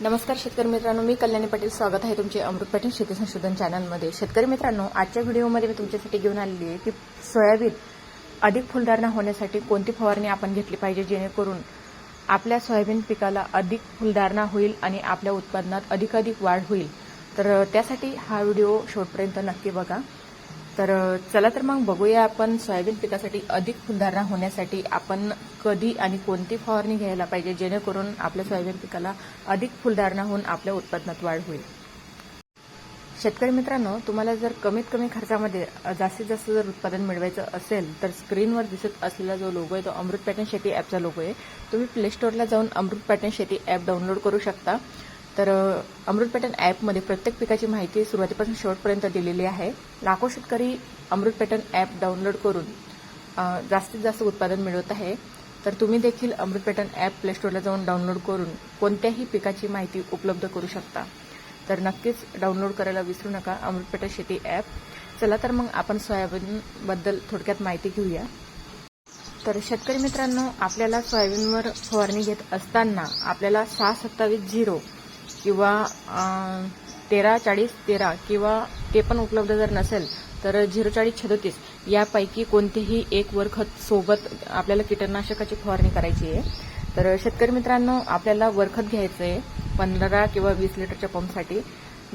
नमस्कार शेतकरी मित्रांनो मी कल्याणी पाटील. स्वागत आहे तुमचे अमृत पाटील शेती संशोधन चॅनलमध्ये. शेतकरी मित्रांनो आजच्या व्हिडिओमध्ये मी तुमच्यासाठी घेऊन आलेली आहे की सोयाबीन अधिक फुलधारणा होण्यासाठी कोणती फवारणी आपण घेतली पाहिजे जेणेकरून आपल्या सोयाबीन पिकाला अधिक फुलधारणा होईल आणि आपल्या उत्पादनात अधिकाधिक वाढ होईल. तर त्यासाठी हा व्हिडिओ शेवटपर्यंत नक्की बघा. तर चला तर मग बघूया आपण सोयाबीन पिकासाठी अधिक फुलधारणा होण्यासाठी आपण कधी आणि कोणती फवारणी घ्यायला पाहिजे जेणेकरून आपल्या सोयाबीन पिकाला अधिक फुलधारणा होऊन आपल्या उत्पादनात वाढ होईल. शेतकरी मित्रांनो तुम्हाला जर कमीत कमी खर्चामध्ये जास्तीत जास्त जर उत्पादन मिळवायचं असेल तर स्क्रीनवर दिसत असलेला जो लोगो आहे तो अमृत पॅटर्न शेती ॲपचा लोगो आहे. तुम्ही प्ले स्टोअरला जाऊन अमृत पॅटर्न शेती ॲप डाउनलोड करू शकता. तर अमृत पॅटर्न ॲपमध्ये प्रत्येक पिकाची माहिती सुरुवातीपासून शेवटपर्यंत दिलेली आहे. लाखो शेतकरी अमृत पॅटर्न ॲप डाउनलोड करून जास्तीत जास्त उत्पादन मिळवत आहे. तर तुम्ही देखील अमृत पॅटर्न ॲप प्लेस्टोरला जाऊन डाउनलोड करून कोणत्याही पिकाची माहिती उपलब्ध करू शकता. तर नक्कीच डाउनलोड करायला विसरू नका अमृत पॅटर्न शेती ॲप. चला तर मग आपण सोयाबीनबद्दल थोडक्यात माहिती घेऊया. तर शेतकरी मित्रांनो आपल्याला सोयाबीनवर फवारणी घेत असताना आपल्याला सहा सत्तावीस झिरो किंवा तेरा चाळीस तेरा किंवा ते पण उपलब्ध जर नसेल तर झिरो चाळीस छदतीस यापैकी कोणतेही एक वर खत सोबत आपल्याला कीटकनाशकाची फवारणी करायची आहे. तर शेतकरी मित्रांनो आपल्याला वरखत घ्यायचं आहे पंधरा किंवा वीस लिटरच्या पंपसाठी.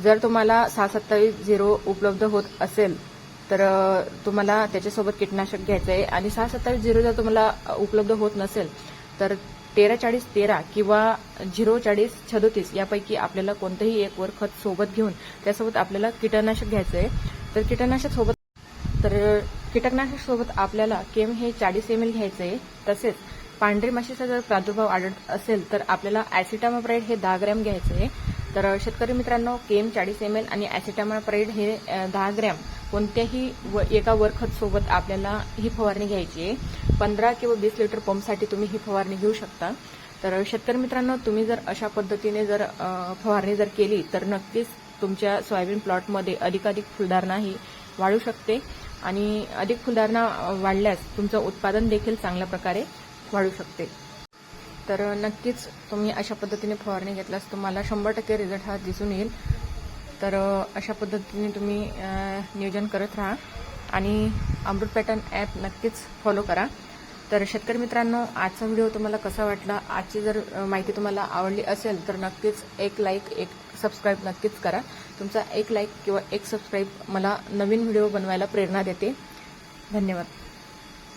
जर तुम्हाला सहा सत्तावीस झिरो उपलब्ध होत असेल तर तुम्हाला त्याच्यासोबत कीटनाशक घ्यायचं आहे आणि सहा सत्तावीस झिरो जर तुम्हाला उपलब्ध होत नसेल तर तेरा चाळीस तेरा किंवा झिरो चाळीस छदोतीस यापैकी आपल्याला कोणतंही एक वर खत सोबत घेऊन त्यासोबत आपल्याला कीटकनाशक घ्यायचं आहे तर कीटकनाशक सोबत तर कीटकनाशक सोबत आपल्याला केम हे चाळीस एम एल घ्यायचं आहे तसेच पांढरी माशीचा जर प्रादुर्भाव आढळत असेल तर आपल्याला ऍसिटामाप्राईड हे दहा ग्रॅम घ्यायचं आहे तर शेतकरी मित्रांनो केम चाळीस एम एल आणि ऍसिटामाप्राईड हे दहा ग्रॅम कोणत्याही व एका वरखतसोबत आपल्याला ही फवारणी घ्यायची आहे. पंधरा किंवा वीस लिटर पंपसाठी तुम्ही ही फवारणी घेऊ शकता. तर शेतकरी मित्रांनो तुम्ही जर अशा पद्धतीने जर फवारणी जर केली तर नक्कीच तुमच्या सोयाबीन प्लॉटमध्ये अधिकाधिक फुलधारणा ही वाढू शकते. आणि अधिक फुलधारणा वाढल्यास तुमचं उत्पादन देखील चांगल्या प्रकारे वाढू शकते. तर नक्कीच तुम्ही अशा पद्धतीने फवारणी घेतल्यास तुम्हाला शंभर टक्के रिझल्ट हा दिसून येईल. तर अशा पद्धतीने तुम्ही नियोजन करत राहा. आणि अमृत पॅटर्न ॲप नक्कीच फॉलो करा. तर शेतकरी मित्रांनो आजचा व्हिडिओ तुम्हाला कसा वाटला? आजची जर माहिती तुम्हाला आवडली असेल तर नक्कीच एक लाईक एक सबस्क्राईब नक्कीच करा. तुमचा एक लाईक किंवा एक सबस्क्राईब मला नवीन व्हिडिओ बनवायला प्रेरणा देते. धन्यवाद.